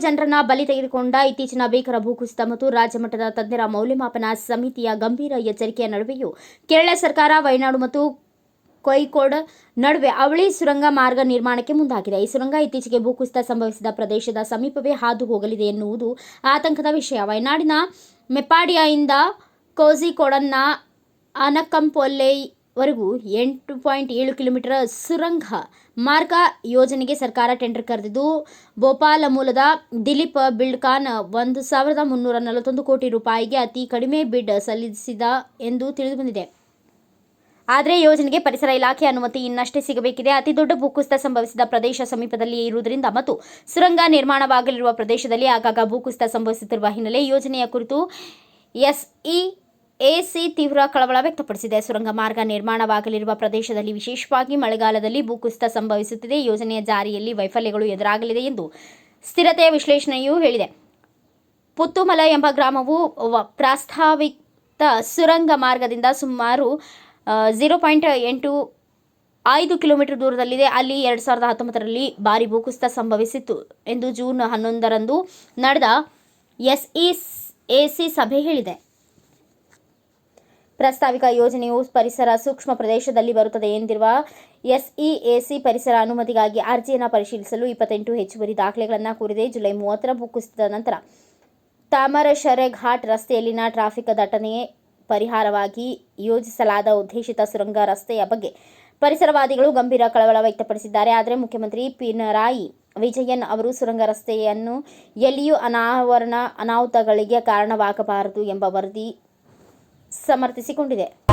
ಜನರನ್ನ ಬಲಿ ತೆಗೆದುಕೊಂಡ ಇತ್ತೀಚಿನ ಭೀಕರ ಭೂಕುಸಿತ ಮತ್ತು ರಾಜ್ಯಮಟ್ಟದ ತಜ್ಞರ ಮೌಲ್ಯಮಾಪನ ಸಮಿತಿಯ ಗಂಭೀರ ಎಚ್ಚರಿಕೆಯ ನಡುವೆಯೂ ಕೇರಳ ಸರ್ಕಾರ, ವಯನಾಡು ಮತ್ತು ಕೊಯ್ಕೋಡ್ ನಡುವೆ ಅವಳಿ ಸುರಂಗ ಮಾರ್ಗ ನಿರ್ಮಾಣಕ್ಕೆ ಮುಂದಾಗಿದೆ. ಈ ಸುರಂಗ ಇತ್ತೀಚೆಗೆ ಭೂಕುಸಿತ ಸಂಭವಿಸಿದ ಪ್ರದೇಶದ ಸಮೀಪವೇ ಹಾದು ಹೋಗಲಿದೆ ಎನ್ನುವುದು ಆತಂಕದ ವಿಷಯ. ವಯನಾಡಿನ ಮೆಪ್ಪಾಡಿಯಾಯಿಂದ ಕೋಝಿಕೋಡನ್ನ ಅನಕಂಪೊಲ್ಲೆವರೆಗೂ ಎಂಟು ಪಾಯಿಂಟ್ ಏಳು ಕಿಲೋಮೀಟರ್ ಸುರಂಗ ಮಾರ್ಗ ಯೋಜನೆಗೆ ಸರ್ಕಾರ ಟೆಂಡರ್ ಕರೆದಿದ್ದು, ಭೋಪಾಲ ಮೂಲದ ದಿಲೀಪ್ ಬಿಲ್ಡ್ಕಾನ್ ಒಂದು ಸಾವಿರದ ಮುನ್ನೂರ ನಲವತ್ತೊಂದು ಕೋಟಿ ರೂಪಾಯಿಗೆ ಅತಿ ಕಡಿಮೆ ಬಿಡ್ ಸಲ್ಲಿಸಿದ ಎಂದು ತಿಳಿದುಬಂದಿದೆ. ಆದರೆ ಯೋಜನೆಗೆ ಪರಿಸರ ಇಲಾಖೆ ಅನುಮತಿ ಇನ್ನಷ್ಟೇ ಸಿಗಬೇಕಿದೆ. ಅತಿ ದೊಡ್ಡ ಭೂಕುಸಿತ ಸಂಭವಿಸಿದ ಪ್ರದೇಶ ಸಮೀಪದಲ್ಲಿ ಇರುವುದರಿಂದ ಮತ್ತು ಸುರಂಗ ನಿರ್ಮಾಣವಾಗಲಿರುವ ಪ್ರದೇಶದಲ್ಲಿ ಆಗಾಗ ಭೂಕುಸಿತ ಸಂಭವಿಸುತ್ತಿರುವ ಹಿನ್ನೆಲೆ ಯೋಜನೆಯ ಕುರಿತು ಎಸ್ಇ ಎಸಿ ತೀವ್ರ ಕಳವಳ ವ್ಯಕ್ತಪಡಿಸಿದೆ. ಸುರಂಗ ಮಾರ್ಗ ನಿರ್ಮಾಣವಾಗಲಿರುವ ಪ್ರದೇಶದಲ್ಲಿ ವಿಶೇಷವಾಗಿ ಮಳೆಗಾಲದಲ್ಲಿ ಭೂಕುಸಿತ ಸಂಭವಿಸುತ್ತಿದೆ. ಯೋಜನೆಯ ಜಾರಿಯಲ್ಲಿ ವೈಫಲ್ಯಗಳು ಎದುರಾಗಲಿದೆ ಎಂದು ಸ್ಥಿರತೆಯ ವಿಶ್ಲೇಷಣೆಯೂ ಹೇಳಿದೆ. ಪುತ್ತುಮಲ ಎಂಬ ಗ್ರಾಮವು ಪ್ರಾಸ್ತಾವಿಕ ಸುರಂಗ ಮಾರ್ಗದಿಂದ ಸುಮಾರು ಝೀರೋ ಪಾಯಿಂಟ್ ಎಂಟು ಐದು ಕಿಲೋಮೀಟರ್ ದೂರದಲ್ಲಿದೆ. ಅಲ್ಲಿ ಎರಡು ಸಾವಿರದ ಹತ್ತೊಂಬತ್ತರಲ್ಲಿ ಭಾರಿ ಭೂಕುಸಿತ ಸಂಭವಿಸಿತ್ತು ಎಂದು ಜೂನ್ ಹನ್ನೊಂದರಂದು ನಡೆದ ಎಸ್ಇ ಎಸಿ ಸಭೆ ಹೇಳಿದೆ. ಪ್ರಸ್ತಾವಿಕ ಯೋಜನೆಯು ಪರಿಸರ ಸೂಕ್ಷ್ಮ ಪ್ರದೇಶದಲ್ಲಿ ಬರುತ್ತದೆ ಎಂದಿರುವ ಎಸ್ಇಎಸಿ ಪರಿಸರ ಅನುಮತಿಗಾಗಿ ಅರ್ಜಿಯನ್ನು ಪರಿಶೀಲಿಸಲು ಇಪ್ಪತ್ತೆಂಟು ಹೆಚ್ಚುವರಿ ದಾಖಲೆಗಳನ್ನು ಕೋರಿದೆ. ಜುಲೈ ಮೂವತ್ತರ ಭೂಕುಸಿತದ ನಂತರ ತಾಮರಶರೆ ಘಾಟ್ ರಸ್ತೆಯಲ್ಲಿನ ಟ್ರಾಫಿಕ್ ದಟ್ಟಣೆ ಪರಿಹಾರವಾಗಿ ಯೋಜಿಸಲಾದ ಉದ್ದೇಶಿತ ಸುರಂಗ ರಸ್ತೆಯ ಬಗ್ಗೆ ಪರಿಸರವಾದಿಗಳು ಗಂಭೀರ ಕಳವಳ ವ್ಯಕ್ತಪಡಿಸಿದ್ದಾರೆ. ಆದರೆ ಮುಖ್ಯಮಂತ್ರಿ ಪಿನರಾಯಿ ವಿಜಯನ್ ಅವರು ಸುರಂಗ ರಸ್ತೆಯನ್ನು ಎಲ್ಲಿಯೂ ಅನಾವರಣ, ಅನಾಹುತಗಳಿಗೆ ಕಾರಣವಾಗಬಾರದು ಎಂಬ ವರದಿ ಸಮರ್ಥಿಸಿಕೊಂಡಿದೆ.